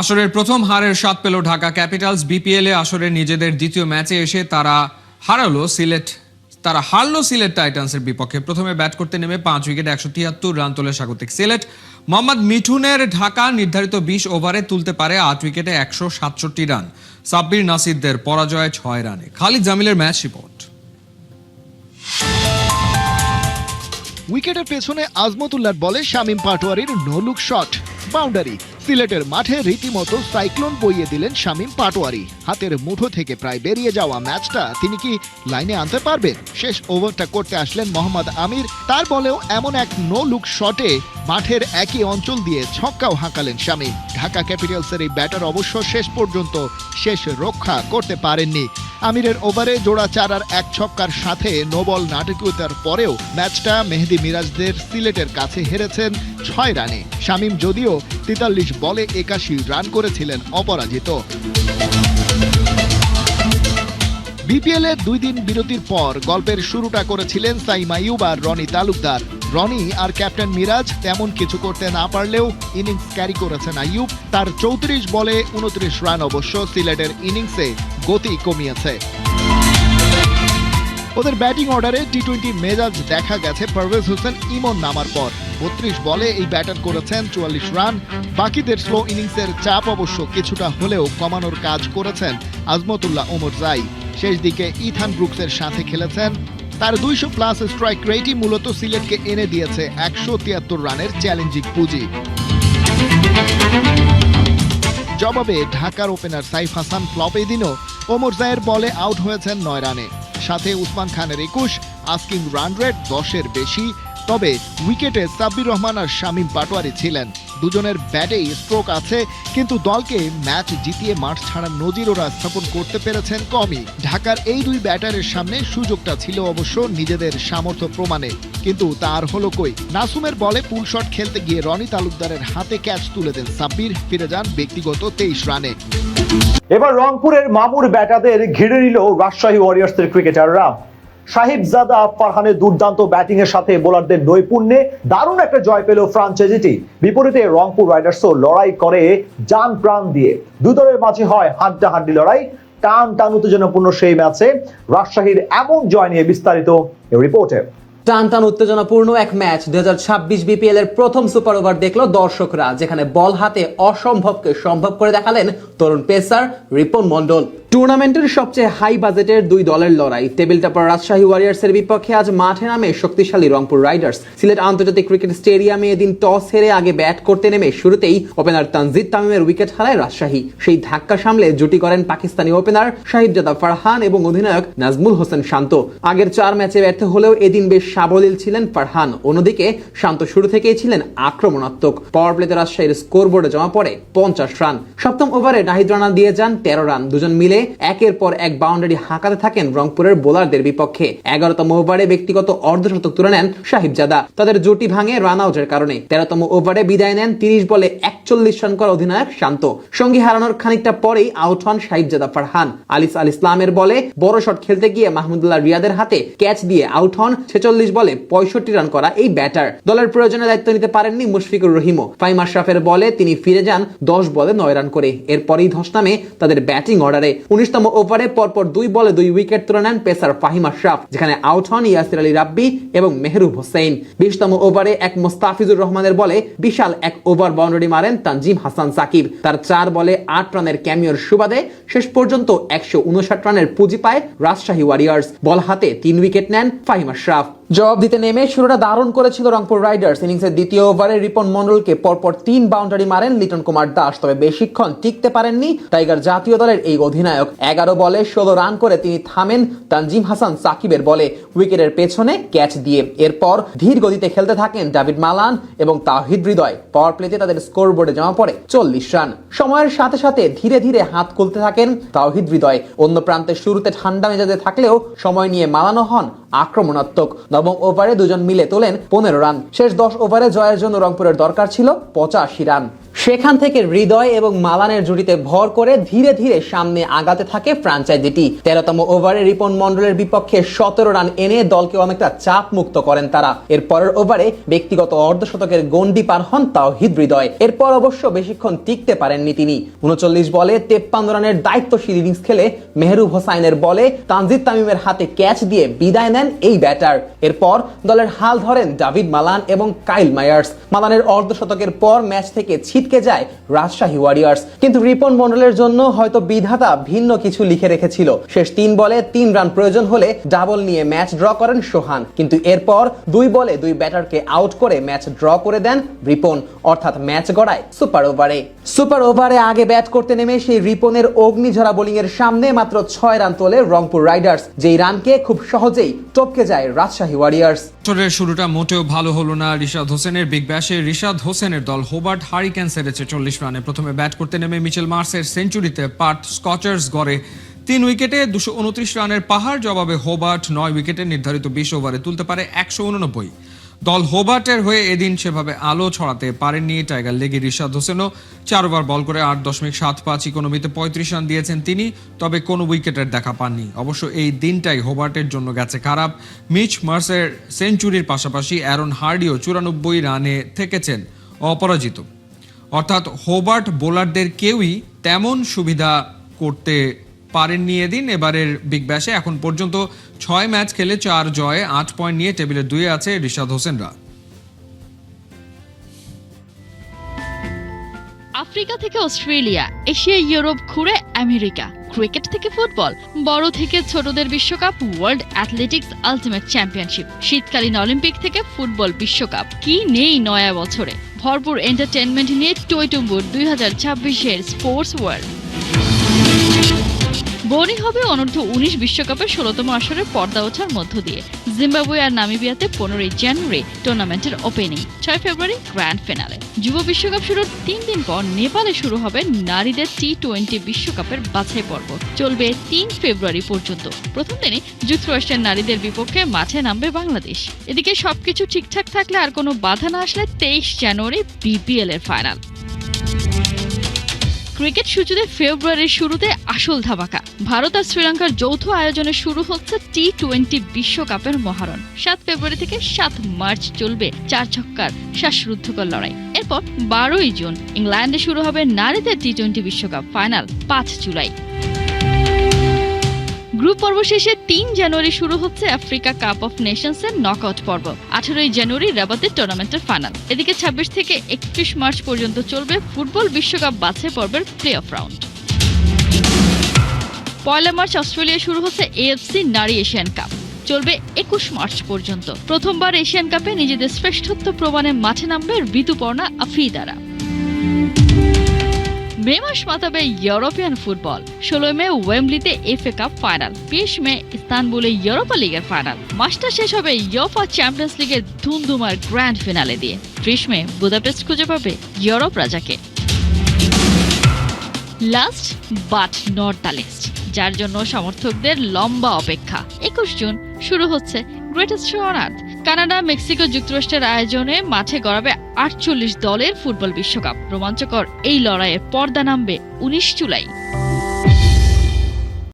আসরের প্রথম হারের স্বাদ পেল ঢাকা ক্যাপিটালস। বিপিএল আসরের নিজেদের দ্বিতীয় ম্যাচে এসে তারা হারালো সিলেট তারা হারলো সিলেট টাইটান্সের বিপক্ষে। প্রথমে ব্যাট করতে নেমে পাঁচ উইকেটে একশো তিয়াত্তর রান তোলে স্বাগতিক সিলেট। মোহাম্মদ মিঠুনের ঢাকা নির্ধারিত বিশ ওভারে তুলতে পারে আট উইকেটে একশো সাতষট্টি রান। সাব্বির নাসিরদের পরাজয় ছয় রানে। খালিদ জামিলের ম্যাচ রিপোর্ট। উইকেটের পেছনে আজমতুল্লার বলে শামীম পাটোয়ারির নো লুক শট। বাউন্ডারি। সিলেটের মাঠে রীতিমতো সাইক্লোন বইয়ে দিলেন শামীম পাটোয়ারি। হাতের মুঠো থেকে প্রায় বেরিয়ে যাওয়া ম্যাচটা তিনি কি লাইনে আনতে পারবেন? শেষ ওভারটা করতে আসলেন মোহাম্মদ আমির। তার বলেও এমন এক নো লুক শটে মাঠের একই অঞ্চল দিয়ে ছক্কাও হাঁকালেন শামীম। ঢাকা ক্যাপিটালসের এই ব্যাটার অবশ্য শেষ পর্যন্ত শেষ রক্ষা করতে পারেননি। আমিরের ওভারে জোড়া চারার এক ছক্কার সাথে নোবল নাটকীয়তার পরেও ম্যাচটা মেহেদি মিরাজদের সিলেটের কাছে হেরেছেন ছয় রানে। শামীম যদিও তেতাল্লিশ বলে একাশি রান করেছিলেন অপরাজিত। বিপিএল দুই দিন বিরতির পর গল্পের শুরুটা করেছিলেন সাইম আইয়ুব আর রনি তালুকদার। রনি আর ক্যাপ্টেন মিরাজ তেমন কিছু করতে না পারলেও ইনিংস ক্যারি করেছেন আইয়ুব। তার চৌত্রিশ বলে উনত্রিশ রান অবশ্য সিলেটের ইনিংসে গতি কমিয়েছে। ওদের ব্যাটিং অর্ডারে টি টোয়েন্টি মেজাজ দেখা গেছে পারভেজ হোসেন ইমন নামার পর। বত্রিশ বলে এই ব্যাটার করেছেন চুয়াল্লিশ রান। বাকিদের স্লো ইনিংসের চাপ অবশ্য কিছুটা হলেও কমানোর কাজ করেছেন আজমতুল্লাহ ওমর জাই। শেষ দিকে ইথান ব্রুকসের সাথে খেলেছেন। তার দুইশো প্লাস স্ট্রাইক রেটই মূলত সিলেটকে এনে দিয়েছে একশো তিয়াত্তর রানের চ্যালেঞ্জিং পুঁজি। জবাবে ঢাকার ওপেনার সাইফ হাসান ফ্লপ এই দিনও ওমর জায়ের বলে আউট হয়েছেন নয় রানে। সাথে উসমান খানের একুশ, আস্কিং রান রেট দশের বেশি তবে উইকেটে সাব্বির রহমান আর শামীম পাটোয়ারি ছিলেন। দুজনের ব্যাটেই স্ট্রোক আছে, কিন্তু দলকে ম্যাচ জিতিয়ে মাঠ ছাড়ার নজির ওরা স্থাপন করতে পেরেছেন কমই। ঢাকার এই দুই ব্যাটারের সামনে সুযোগটা ছিল অবশ্য নিজেদের সামর্থ্য প্রমাণে, কিন্তু তার হলো কই? নাসুমের বলে পুল শট খেলতে গিয়ে রনি তালুকদারের হাতে ক্যাচ তুলে দেন সাব্বির, ফিরে যান ব্যক্তিগত তেইশ রানে। এবার রংপুরের মামুর ব্যাটাদের ঘিরে নিল রাজশাহী ওয়ারিয়ার্সের ক্রিকেটাররা। সাহিবজাদা ফারহানের দুর্দান্ত ব্যাটিং এর সাথে বোলারদের নৈপুণ্যে দারুণ একটা জয় পেল ফ্রাঞ্চাইজিটি বিপরীতে রংপুর রাইডার্সও লড়াই করে জান প্রাণ দিয়ে। দুই দলের মাঝে হয় হাড্ডাহাড্ডি লড়াই। টান টান উত্তেজনাপূর্ণ সেই ম্যাচে রাজশাহীর এমন জয় নিয়ে বিস্তারিত রিপোর্টে। টান টান উত্তেজনাপূর্ণ এক ম্যাচ। দুই হাজার ছাব্বিশ বিপিএল এর প্রথম সুপার ওভার দেখল দর্শকরা, যেখানে বল হাতে অসম্ভবকে সম্ভব করে দেখালেন তরুণ পেসার রিপন মন্ডল টুর্নামেন্টের সবচেয়ে হাই বাজেটের দুই দলের লড়াই। টেবিল টপার রাজশাহী ওয়ারিয়ার্সের বিপক্ষে আজ মাঠে নামে শক্তিশালী রংপুর রাইডার্স সিলেট আন্তর্জাতিক ক্রিকেট স্টেডিয়ামে এদিন টস হেরে আগে ব্যাট করতে নেমে শুরুতেই ওপেনার তানজিদ তামিমের উইকেট হারায় রাজশাহী। সেই ধাক্কা সামলে জুটি করেন পাকিস্তানি ওপেনার সাহিবজাদা ফারহান এবং অধিনায়ক নাজমুল হোসেন শান্ত। আগের চার ম্যাচে ব্যর্থ হলেও এদিন বেশ সাবলীল ছিলেন ফারহান। অন্যদিকে শান্ত শুরু থেকেই ছিলেন আক্রমণাত্মক। পাওয়ার প্লেতে রাজশাহীর স্কোরবোর্ডে জমা পড়ে পঞ্চাশ রান সপ্তম ওভারে নাহিদ রানা দিয়ে যান তেরো রান দুজন মিলে একের পর এক বাউন্ডারি হাঁকাতে থাকেন রংপুরের বোলারদের বিপক্ষে। এগারোতম ওভারে ব্যক্তিগত অর্ধশতক তুলে নেন সাহিবজাদা তাদের জুটি ভাঙে রান আউটের কারণে। তেরোতম ওভারে বিদায় নেন তিরিশ বলে একচল্লিশ রান করা অধিনায়ক শান্ত। সঙ্গী হারানোর খানিকটা পরেই আউট হন সাহিবজাদা ফারহান। আলিস আল ইসলামের বলে বড় শট খেলতে গিয়ে মাহমুদুল্লাহ রিয়াদের হাতে ক্যাচ দিয়ে আউট হন ছেচল্লিশ বলে পঁয়ষট্টি রান করা এই ব্যাটার। দলের প্রয়োজনে দায়িত্ব নিতে পারেননি মুশফিকুর রহিমও। ফাইম আশরাফের বলে তিনি ফিরে যান দশ বলে নয় রান করে। এরপরেই ধস নামে তাদের ব্যাটিং অর্ডারে। উনিশতম ওভারে পরপর দুই বলে দুই উইকেট তুলে নেন পেসার ফাহিম আশরাফ, যেখানে আউট হন ইয়াসির আলী রাব্বি এবং মেহরুব হোসেন। বিশতম ওভারে এক মোস্তাফিজুর রহমানের বলে বিশাল এক ওভার বাউন্ডারি মারেন তানজিম হাসান সাকিব। তার চার বলে আট রানের ক্যামিওর সুবাদে শেষ পর্যন্ত একশো উনষাট রানের পুঁজি পায় রাজশাহী ওয়ারিয়ার্স। বল হাতে তিন উইকেট নেন ফাহিম আশরাফ। জবাব দিতে নেমে শুরুটা দারুণ করেছিল রংপুর রাইডার্স। ইনিংসের দ্বিতীয় ওভারে রিপন মন্ডলকে পরপর তিন বাউন্ডারি মারেন লিটন কুমার দাস, তবে বেশিক্ষণ টিকতে পারেননি টাইগার জাতীয় দলের এই অধিনায়ক। এগারো বলে ষোলো রান করে তিনি থামেন তানজিম হাসান সাকিবের বলে উইকেটের পেছনে ক্যাচ দিয়ে। এরপর ধীর গতিতে খেলতে থাকেন ডাভিড মালান এবং তাহিদ হৃদয়। পাওয়ার প্লেতে তাদের স্কোর বোর্ডে জমা পড়ে চল্লিশ রান। সময়ের সাথে সাথে ধীরে ধীরে হাত খুলতে থাকেন তাহিদ হৃদয়। অন্য প্রান্তে শুরুতে ঠান্ডা মেজাজে থাকলেও সময় নিয়ে মালানো হন আক্রমণাত্মক। নবম ওভারে দুজন মিলে তোলেন পনেরো রান। শেষ দশ ওভারে জয়ের জন্য রংপুরের দরকার ছিল পঁচাশি রান। সেখান থেকে হৃদয় এবং মালানের জুটিতে ভর করে ধীরে ধীরে সামনে আগাতে থাকে ফ্র্যাঞ্চাইজিটি তেরোতম ওভারে রিপন মন্ডলের বিপক্ষে সতেরো রান এনে দলকে অনেকটা চাপ মুক্ত করেন তারা। এর পরের ওভারে ব্যক্তিগত অর্ধশতকের গন্ডি পার হন তাও হৃদয়। এরপর অবশ্য বেশিক্ষণ টিকতে পারেননি তিনি। উনচল্লিশ বলে তেপ্পান্ন রানের দায়িত্বশীল ইনিংস খেলে মেহরুব হোসাইনের বলে তানজিদ তামিমের হাতে ক্যাচ দিয়ে বিদায় নেন এই ব্যাটার। এরপর দলের হাল ধরেন ডাভিড মালান এবং কাইল মায়ার্স। মালানের অর্ধশতকের পর ম্যাচ থেকে ছিটকে যায় রাজশাহী ওয়ারিয়ার্স কিন্তু রিপন মন্ডলের জন্য হয়তো বিধাতা ভিন্ন কিছু লিখে রেখেছিল। শেষ তিন বলে তিন রান প্রয়োজন হলে ডাবল নিয়ে ম্যাচ ড্র করেন সোহান। কিন্তু এরপর দুই বলে দুই ব্যাটারকে আউট করে ম্যাচ ড্র করে দেন রিপন, অর্থাৎ ম্যাচ গড়ায় সুপার ওভারে সুপার ওভারে আগে ব্যাট করতে নেমে সেই রিপনের অগ্নিঝরা বোলিং এর সামনে মাত্র ছয় রান তোলে রংপুর রাইডার্স যেই রানকে খুব সহজেই টপকে যায় রাজশাহী ওয়ারিয়ার্স শুরুটা মোটেও ভালো হলো না রিশাদ হোসেনের, বিগ ব্যাশে রিশাদ হোসেনের দল। হোবার্ট হারিকেন সেরেছে চল্লিশ রানে। প্রথমে ব্যাট করতে নেমে মিচেল মার্সের সেঞ্চুরিতে পার্ট স্কচার্স গড়ে তিন উইকেটে দুশো উনত্রিশ রানের পাহাড় জবাবে হোবার্ট নয় উইকেটে নির্ধারিত বিশ ওভারে তুলতে পারে একশো উননব্বই। দল হোবার্টের হয়ে এদিন সেভাবে আলো ছড়াতে পারেননি টাইগার। লেগে রিশাদ হোসেনও চার ওভার বল করে আট দশমিক সাত পাঁচ ইকোনমিতে পঁয়ত্রিশ রান দিয়েছেন তিনি, তবে কোনো উইকেটের দেখা পাননি। অবশ্য এই দিনটাই হোবার্টের জন্য গেছে খারাপ। মিচ মার্সের সেঞ্চুরির পাশাপাশি অ্যারন হার্ডিও চুরানব্বই রানে থেকেছেন। অপরাজিত। অর্থাৎ হোবার্ট বোলারদের কেউই তেমন সুবিধা করতে পারেননি এদিন। এবারের বিগ ব্যাশে এখন পর্যন্ত ছয় ম্যাচ খেলে চার জয়ে আট পয়েন্ট নিয়ে টেবিলে দুয়ে আছে রিশাদ হোসেনরা। আফ্রিকা থেকে অস্ট্রেলিয়া, এশিয়া, ইউরোপ ঘুরে আমেরিকা, ক্রিকেট থেকে ফুটবল, বড় থেকে ছোটদের বিশ্বকাপ, ওয়ার্ল্ড অ্যাথলেটিক্স আলটিমেট চ্যাম্পিয়নশিপ, শীতকালীন অলিম্পিক থেকে ফুটবল বিশ্বকাপ। কি নেই নয়া বছরে? ভরপুর এন্টারটেনমেন্ট নিয়ে টইটুম্বুর দুই হাজার ছাব্বিশের স্পোর্টস ওয়ার্ল্ড বনি হবে অনূর্ধ্ব উনিশ বিশ্বকাপের ষোলতম আসরের পর্দা ওঠার মধ্য দিয়ে। জিম্বাবুয়ে আর নামিবিয়াতে পনেরোই জানুয়ারি টুর্নামেন্টের ওপেনিং ছয় ফেব্রুয়ারি গ্র্যান্ড ফিনালে যুব বিশ্বকাপ শুরুর তিন দিন পর নেপালে শুরু হবে নারীদের টি টোয়েন্টি বিশ্বকাপের বাছাই পর্ব। চলবে তিন ফেব্রুয়ারি পর্যন্ত। প্রথম দিনে যুক্তরাষ্ট্রের নারীদের বিপক্ষে মাঠে নামবে বাংলাদেশ। এদিকে সবকিছু ঠিকঠাক থাকলে আর কোনো বাধা না আসলে তেইশ জানুয়ারি বিপিএল এর ফাইনাল ক্রিকেট সূচিতে ফেব্রুয়ারির শুরুতে আসল ধামাকা ভারত আর শ্রীলঙ্কার যৌথ আয়োজনে শুরু হচ্ছে টি টোয়েন্টি বিশ্বকাপের মহারণ। সাত ফেব্রুয়ারি থেকে সাত মার্চ চলবে চার ছক্কার শ্বাসরুদ্ধকর লড়াই। এরপর বারোই জুন ইংল্যান্ডে শুরু হবে নারীদের টি টোয়েন্টি বিশ্বকাপ ফাইনাল, পাঁচ জুলাই। গ্রুপ পর্ব শেষে তিন জানুয়ারি শুরু হচ্ছে আফ্রিকা কাপ অফ নেশনস এর নকআউট পর্ব। আঠারোই জানুয়ারি রাবাতের টুর্নামেন্টের ফাইনাল। এদিকে ছাব্বিশ থেকে একত্রিশ মার্চ পর্যন্ত চলবে ফুটবল বিশ্বকাপ বাছাই পর্বের প্লে অফ রাউন্ড। পয়লা মার্চ অস্ট্রেলিয়া শুরু হচ্ছে এএফসি নারী এশিয়ান কাপ। চলবে একুশ মার্চ পর্যন্ত। প্রথমবার এশিয়ান কাপে নিজেদের শ্রেষ্ঠত্ব প্রমাণে মাঠে নামবে ঋতুপর্ণা আফ্রিদারা মে মাস মাতাবে ইউরোপিয়ান ফুটবল। ষোলোই মে ওয়েমলিতে এফএ কাপ ফাইনাল। বিশ মে ইস্তানবুলে ইউরোপা লিগের ফাইনাল। মাসটা শেষ হবে ইউফা চ্যাম্পিয়ন্স লিগের ধুমধুমার গ্র্যান্ড ফিনালে দিয়ে। ত্রিশ মে বুদাপেস্ট খুঁজে পাবে ইউরোপ রাজাকে। Last but not the least, যার জন্য সমর্থকদের লম্বা অপেক্ষা। একুশ জুন শুরু হচ্ছে greatest show on earth. Canada, Mexico যুক্তরাষ্ট্রের আয়োজনে মাঠে গড়াবে আটচল্লিশ দলের ফুটবল বিশ্বকাপ। রোমাঞ্চকর এই লড়াইয়ের পর্দা নামবে উনিশ জুলাই।